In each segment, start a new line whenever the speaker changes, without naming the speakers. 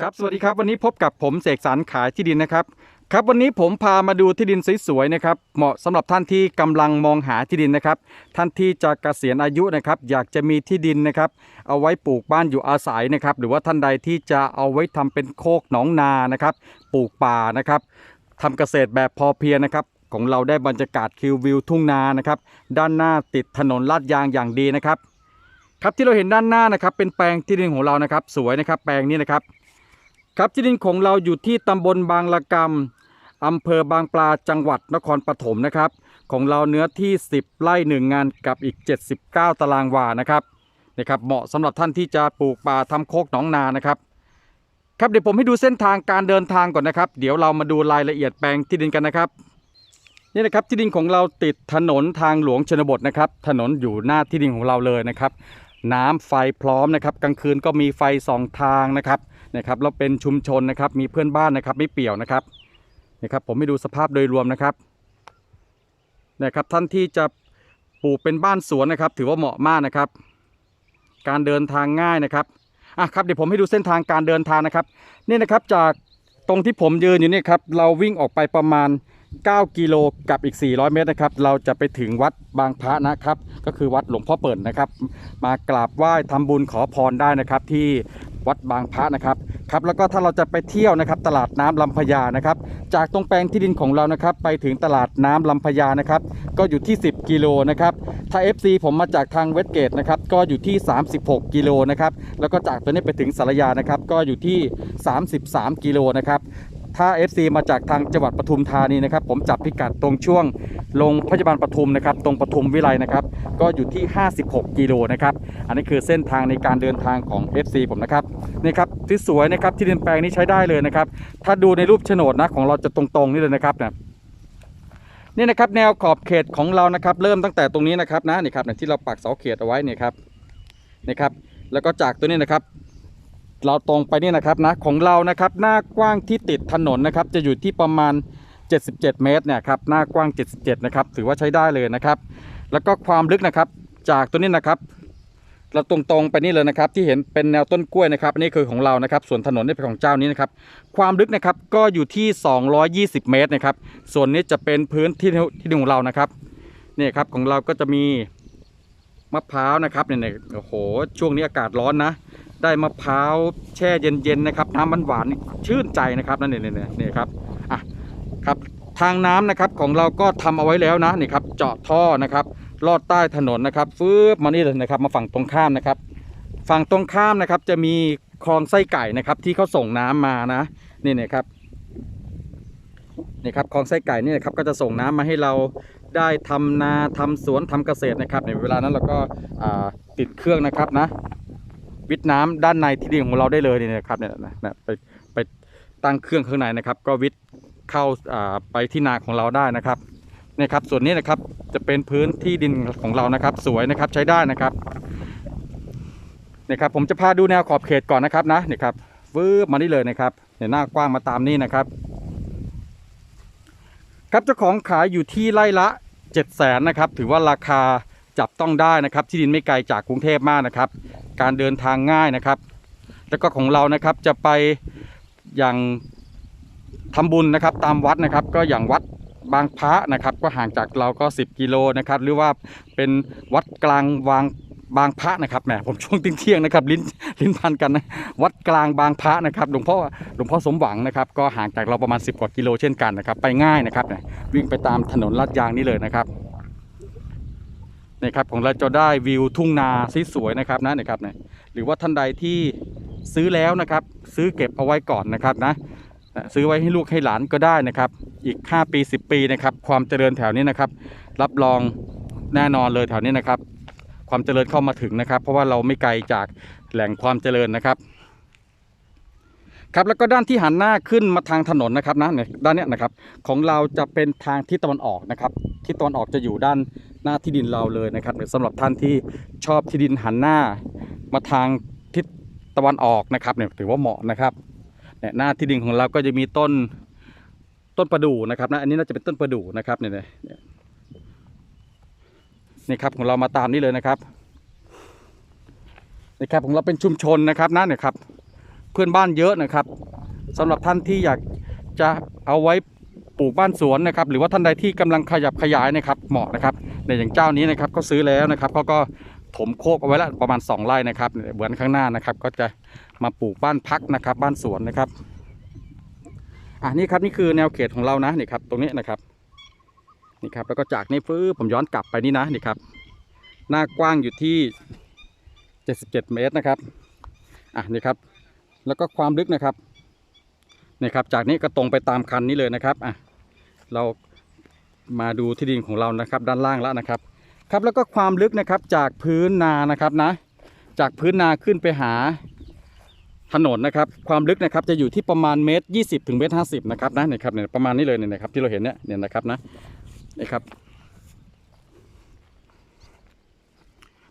ครับสวัสดีครับวันนี้พบกับผมเสกสรรขายที่ดินนะครับครับวันนี้ผมพามาดูที่ดินสวยๆนะครับเหมาะสำหรับท่านที่กำลังมองหาที่ดินนะครับ ท่านที่จะเกษียณอายุนะครับ อยากจะมีที่ดินนะครับ เอาไว้ปลูกบ้านอยู่อาศัยนะครับ หรือว่าท่านใดที่จะเอาไว้ทำเป็นโคกหนองนานะครับ ปลูกป่านะครับทำเกษตรแบบพอเพียงนะครับของเราได้บรรยากาศคิววิวทุ่งนานะครับ ด้านหน้าติดถนนลาดยางอย่างดีนะครับ ครับที่เราเห็นด้านหน้านะครับ เป็นแปลงที่ดินของเรานะครับ สวยนะครับ แปลงนี้นะครับ ครับที่ดินของเราอยู่ที่ตำบลบางละกำอำเภอบางปลาจังหวัดนครปฐมนะครับ ของเราเนื้อที่ 10 ไร่หนึ่งงานกับอีก 79 ตารางวานะครับนะครับเหมาะสำหรับท่านที่จะปลูกป่าทำโคกหนองนานะครับ ครับเดี๋ยวผมให้ดูเส้นทางการเดินทางก่อนนะครับ เดี๋ยวเรามาดูรายละเอียดแปลงที่ดินกันนะครับนี่นะครับที่ดินของเราติดถนนทางหลวงชนบทนะครับ ถนนอยู่หน้าที่ดินของเราเลยนะครับ น้ำไฟพร้อมนะครับ กลางคืนก็มีไฟสองทางนะครับ นะครับแล้วเป็นชุมชนนะครับ มีเพื่อนบ้านนะครับ ไม่เปี่ยวนะครับนะครับผมให้ดูสภาพโดยรวมนะครับนะครับ ท่านที่จะปลูกเป็นบ้านสวนนะครับ ถือว่าเหมาะมากนะครับ การเดินทางง่ายนะครับอะครับเดี๋ยวผมให้ดูเส้นทางการเดินทางนะครับนี่นะครับจากตรงที่ผมยืนอยู่นี่ครับเราวิ่งออกไปประมาณ 9 กิโลกับอีก 400 เมตรนะครับ เราจะไปถึงวัดบางพระนะครับ ก็คือวัดหลวงพ่อเปิ่นนะครับ มากราบไหว้ทำบุญขอพรได้นะครับ ที่ วัดบางพระนะครับครับแล้วก็ถ้าเราจะไปเที่ยวนะครับ ตลาดน้ำลำพญานะครับ จากตรงแปลงที่ดินของเรานะครับ ไปถึงตลาดน้ำลำพญานะครับ ก็อยู่ที่ 10 กิโลนะครับถ้า FC ผมมาจากทางเวสเกตนะครับก็อยู่ที่ 36 กิโลนะครับแล้วก็จากตัวนี้ไปถึงสารยานะครับ ก็อยู่ที่ 33 กิโลนะครับถ้า FC มาจากทางจังหวัดปทุมธานีนะครับ ผมจับพิกัดตรงช่วง โรงพยาบาลปทุมนะครับ ตรงปทุมวิไลนะครับ ก็อยู่ที่ 56 กิโลนะครับ อันนี้คือเส้นทางในการเดินทางของ FC ผมนะครับนี่ครับที่สวยนะครับที่ดินแปลงนี้ใช้ได้เลยนะครับ ถ้าดูในรูปโฉนดนะของเราจะตรงๆนี่เลยนะครับเนี่ยนี่นะครับแนวขอบเขตของเรานะครับ เริ่มตั้งแต่ตรงนี้นะครับนะนี่ครับที่เราปักเสาเขตเอาไว้นี่ครับนี่ครับ แล้วก็จากตัวนี้นะครับ เราตรงไปนี่นะครับนะของเรานะครับ หน้ากว้างที่ติดถนนนะครับ จะอยู่ที่ประมาณ 77 เมตรเนี่ยครับหน้ากว้าง 77 นะครับถือว่าใช้ได้เลยนะครับ แล้วก็ความลึกนะครับจากตัวนี้นะครับ เราตรงๆไปนี่เลยนะครับ ที่เห็นเป็นแนวต้นกล้วยนะครับอันนี่คือของเรานะครับ ส่วนถนนนี่เป็นของเจ้านี้นะครับ ความลึกนะครับก็อยู่ที่ 220 เมตรนะครับ ส่วนนี้จะเป็นพื้นที่ที่ดินของเรานะครับนี่ครับของเราก็จะมีมะพร้าวนะครับเนี่ยโอ้โห ช่วงนี้อากาศร้อนนะ ได้มะพร้าวแช่เย็นๆนะครับน้ำมันหวานชื่นใจนะครับนั่นเนี่ยเนี่ยเนี่ยครับ อะครับ ทางน้ำนะครับของเราก็ทำเอาไว้แล้วนะนี่ครับเจาะท่อนะครับ ลอดใต้ถนนนะครับฟืบมานี่เลยนะครับมาฝั่งตรงข้ามนะครับ ฝั่งตรงข้ามนะครับจะมีคลองไส้ไก่นะครับ ที่เขาส่งน้ำมานะนี่นี่ยครับนี่ครับคลองไส้ไก่นี่นะครับก็จะส่งน้ำมาให้เราได้ทำนาทำสวนทำเกษตรนะครับในเวลานั้นเราก็ติดเครื่องนะครับนะ วิทย์น้ำด้านในที่ดินของเราได้เลยนี่นะครับเนี่ยนะนะไปไปตั้งเครื่องข้างในนะครับ ก็วิทย์ เข้าไปที่นาของเราได้นะครับนี่ครับส่วนนี้นะครับจะเป็นพื้นที่ดินของเรานะครับ สวยนะครับใช้ได้นะครับนี่ครับ ผมจะพาดูแนวขอบเขตก่อนนะครับนะนี่ครับวืบมานี่เลยนะครับเนี่ยหน้ากว้างมาตามนี้นะครับ ครับเจ้าของขายอยู่ที่ไร่ละ7 0 0แสนนะครับ ถือว่าราคาจับต้องได้นะครับ ที่ดินไม่ไกลจากกรุงเทพมากนะครับ การเดินทางง่ายนะครับ แล้วก็ของเรานะครับจะไปอย่าง ทำบุญนะครับตามวัดนะครับก็อย่างวัดบางพระนะครับ ก็ห่างจากเราก็ 10 กิโลนะครับ หรือว่าเป็นวัดกลางวางบางพระนะครับแหมผมช่วงเที่ยงนะครับลิ้นลิ้นพันกันนะวัดกลางบางพระนะครับหลวงพ่อหลวงพ่อสมหวังนะครับ ก็ห่างจากเราประมาณ 10 กว่ากิโลเช่นกันนะครับ ไปง่ายนะครับเนี่ยวิ่งไปตามถนนลาดยางนี้เลยนะครับนะครับของเราจะได้วิวทุ่งนาสวยๆนะครับนะนะครับเนี่ยหรือว่าท่านใดที่ซื้อแล้วนะครับ ซื้อเก็บเอาไว้ก่อนนะครับนะ ซื้อไว้ให้ลูกให้หลานก็ได้นะครับ อีก 5 ปี 10 ปีนะครับ ความเจริญแถวนี้นะครับ รับรองแน่นอนเลยแถวนี้นะครับ ความเจริญเข้ามาถึงนะครับ เพราะว่าเราไม่ไกลจากแหล่งความเจริญนะครับ ครับแล้วก็ด้านที่หันหน้าขึ้นมาทางถนนนะครับนะด้านเนี้ยนะครับ ของเราจะเป็นทางทิศตะวันออกนะครับทิศตะวันออกจะอยู่ด้านหน้าที่ดินเราเลยนะครับสำหรับท่านที่ชอบที่ดินหันหน้า มาทางทิศตะวันออกนะครับเนี่ยถือว่าเหมาะนะครับ เนี่ยหน้าที่ดินของเราก็จะมีต้นต้นประดู่นะครับนะอันนี้น่าจะเป็นต้นประดู่นะครับเนี่ยนี่ยเนี่ยครับของเรามาตามนี้เลยนะครับนี่ครับของเราเป็นชุมชนนะครับนะเนี่ยครับ เพื่อนบ้านเยอะนะครับสำหรับท่านที่อยากจะเอาไว้ปลูกบ้านสวนนะครับ หรือว่าท่านใดที่กำลังขยับขยายนะครับ เหมาะนะครับในอย่างเจ้านี้นะครับก็ซื้อแล้วนะครับเขาก็ถมโคกเอาไว้ล้วประมาณ 2ไร่นะครับเหมือนข้างหน้านะครับ ก็จะ มาปลูกบ้านพักนะครับ บ้านสวนนะครับอะนี่ครับนี่คือแนวเขตของเรานะนี่ครับ ตรงนี้นะครับนี่ครับแล้วก็จากนี้ฟื้ผมย้อนกลับไปนี่นะนี่ครับ หน้ากว้างอยู่ที่ 77 เมตรนะครับอะนี่ครับ แล้วก็ความลึกนะครับนี่ครับ จากนี้ก็ตรงไปตามคันนี้เลยนะครับอะเรามาดูที่ดินของเรานะครับ ด้านล่างแล้วนะครับ ครับแล้วก็ความลึกนะครับจากพื้นนานะครับนะ จากพื้นนาขึ้นไปหา ถนนนะครับความลึกนะครับจะอยู่ที่ประมาณเมตร20ถึงเมตร50นะครับนะนี่ครับเนี่ยประมาณนี้เลยเนี่ยนะครับที่เราเห็นเนี่ยเนี่ยนะครับนะนี่ครับ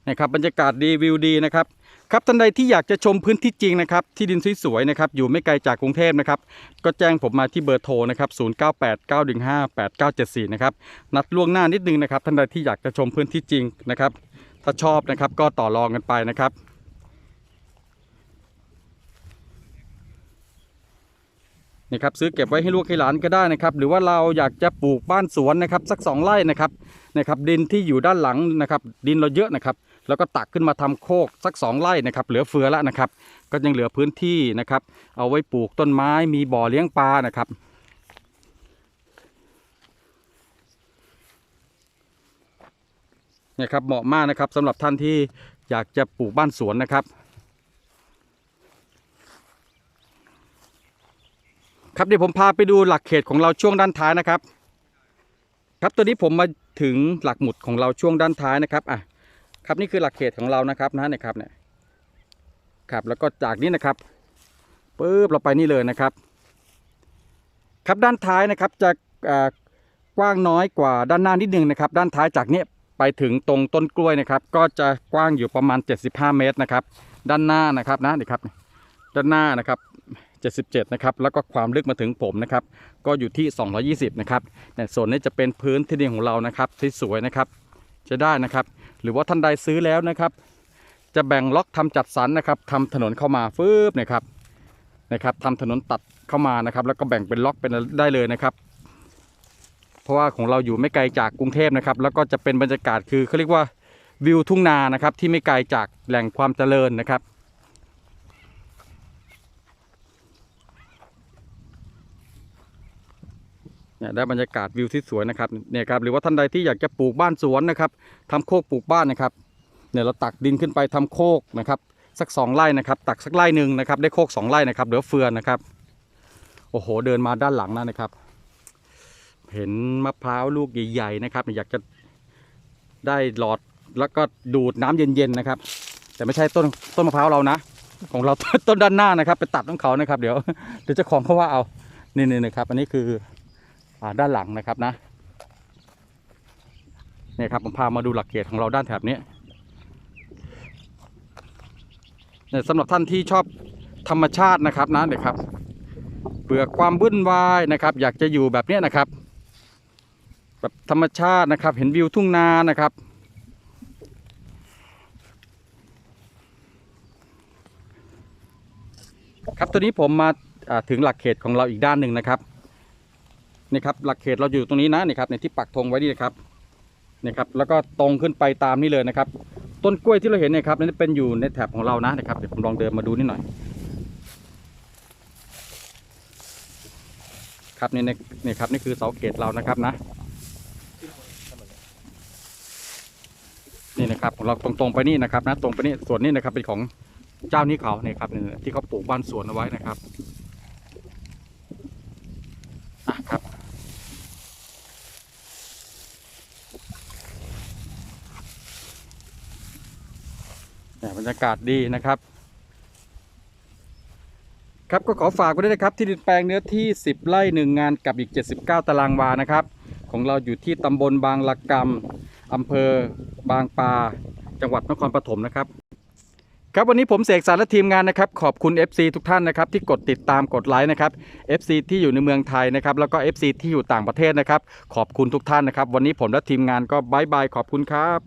นะครับบรรยากาศดีวิวดีนะครับครับท่านใดที่อยากจะชมพื้นที่จริงนะครับที่ดินสวยๆนะครับอยู่ไม่ไกลจากกรุงเทพนะครับก็แจ้งผมมาที่เบอร์โทรนะครับ0989158974นะครับนัดล่วงหน้านิดนึงนะครับท่านใดที่อยากจะชมพื้นที่จริงนะครับถ้าชอบนะครับก็ต่อรองกันไปนะครับ นี่ครับซื้อเก็บไว้ให้ลูกให้หลานก็ได้นะครับ หรือว่าเราอยากจะปลูกบ้านสวนนะครับ สักสองไร่นะครับนะครับ ดินที่อยู่ด้านหลังนะครับ ดินเราเยอะนะครับ แล้วก็ตักขึ้นมาทำโคกสักสองไร่นะครับ เหลือเฟือแล้วนะครับ ก็ยังเหลือพื้นที่นะครับ เอาไว้ปลูกต้นไม้มีบ่อเลี้ยงปลานะครับเนี่ยครับเหมาะมากนะครับสำหรับท่านที่อยากจะปลูกบ้านสวนนะครับ ครับเดี๋ยวผมพาไปดูหลักเขตของเราช่วงด้านท้ายนะครับ ครับตัวนี้ผมมาถึงหลักหมุดของเราช่วงด้านท้ายนะครับอะครับนี่คือหลักเขตของเรานะครับนะเนี่ยครับเนี่ยครับแล้วก็จากนี้นะครับปุ๊บเราไปนี่เลยนะครับ ครับด้านท้ายนะครับจะอ่ากว้างน้อยกว่าด้านหน้านิดนึงนะครับ ด้านท้ายจากเนี้ยไปถึงตรงต้นกล้วยนะครับ ก็จะกว้างอยู่ประมาณ 75 เมตรนะครับ ด้านหน้านะครับนะนี่ครับ ด้านหน้านะครับ 77 นะครับ แล้วก็ความลึกมาถึงผมนะครับ ก็อยู่ที่ 220 นะครับเนี่ยส่วนนี้จะเป็นพื้นที่ดินของเรานะครับที่สวยนะครับจะได้นะครับ หรือว่าท่านใดซื้อแล้วนะครับ จะแบ่งล็อกทำจัดสรรนะครับทำถนนเข้ามาฟืบนะครับนะครับทำถนนตัดเข้ามานะครับ แล้วก็แบ่งเป็นล็อกเป็นได้เลยนะครับ เพราะว่าของเราอยู่ไม่ไกลจากกรุงเทพนะครับ แล้วก็จะเป็นบรรยากาศคือเขาเรียกว่าวิวทุ่งนานะครับที่ไม่ไกลจากแหล่งความเจริญนะครับ เนี่ยได้บรรยากาศวิวที่สวยนะครับเนี่ยครับหรือว่าท่านใดที่อยากจะปลูกบ้านสวนนะครับทำโคกปลูกบ้านนะครับเนี่ยเราตักดินขึ้นไปทำโคกนะครับสักสองไร่นะครับ ตักสักไร่หนึ่งนะครับ ได้โคกสองไร่นะครับเหลือเฟือนะครับโอ้โหเดินมาด้านหลังนั่นนะครับ เห็นมะพร้าวลูกใหญ่ๆนะครับ อยากจะได้หลอดแล้วก็ดูดน้ำเย็นๆนะครับ แต่ไม่ใช่ต้นต้นมะพร้าวเรานะ ของเราต้นด้านหน้านะครับ ไปตัดของเขานะครับ เดี๋ยวเดี๋ยวเจ้าของเขาว่าเอานี่ๆนะครับ อันนี้คือ ด้านหลังนะครับนะเนี่ยครับผมพามาดูหลักเขตของเราด้านแถบนี้เนี่ยสำหรับท่านที่ชอบธรรมชาตินะครับนะเดี๋ยวครับเบื่อความวุ่นวายนะครับ อยากจะอยู่แบบนี้นะครับ แบบธรรมชาตินะครับ เห็นวิวทุ่งนานะครับครับตัวนี้ผมมาถึงหลักเขตของเราอีกด้านหนึ่งนะครับ นี่ครับหลักเขตเราอยู่ตรงนี้นะนี่ครับในที่ปักธงไว้นี่นะครับนี่ครับแล้วก็ตรงขึ้นไปตามนี่เลยนะครับ ต้นกล้วยที่เราเห็นเนี่ยครับนั่นเป็นอยู่ในแถบของเรานะนะครับเดี๋ยวผมลองเดินมาดูนิดหน่อย ครับนี่นี่นี่ครับนี่คือเสาเขตเรานะครับนะนี่นะครับของเราตรงๆไปนี่นะครับนะตรงไปนี่ส่วนนี้นะครับเป็นของเจ้านี้เขาเนี่ยครับที่เขาปลูกบ้านสวนเอาไว้นะครับอะครับ เนี่ย บรรยากาศดีนะครับ ครับก็ขอฝากไว้ด้วยนะครับที่ดินแปลงเนื้อที่ 10 ไร่หนึ่งานกับอีก 79 ตารางวานะครับ ของเราอยู่ที่ตำบลบางละกำอำเภอบางปา จังหวัดนครปฐมนะครับ ครับวันนี้ผมเสกสารและทีมงานนะครับ ขอบคุณ FC ทุกท่านนะครับ ที่กดติดตามกดไลค์นะครับ FC ที่อยู่ในเมืองไทยนะครับ แล้วก็ FC ที่อยู่ต่างประเทศนะครับ ขอบคุณทุกท่านนะครับ วันนี้ผมและทีมงานก็บายบายขอบคุณครับ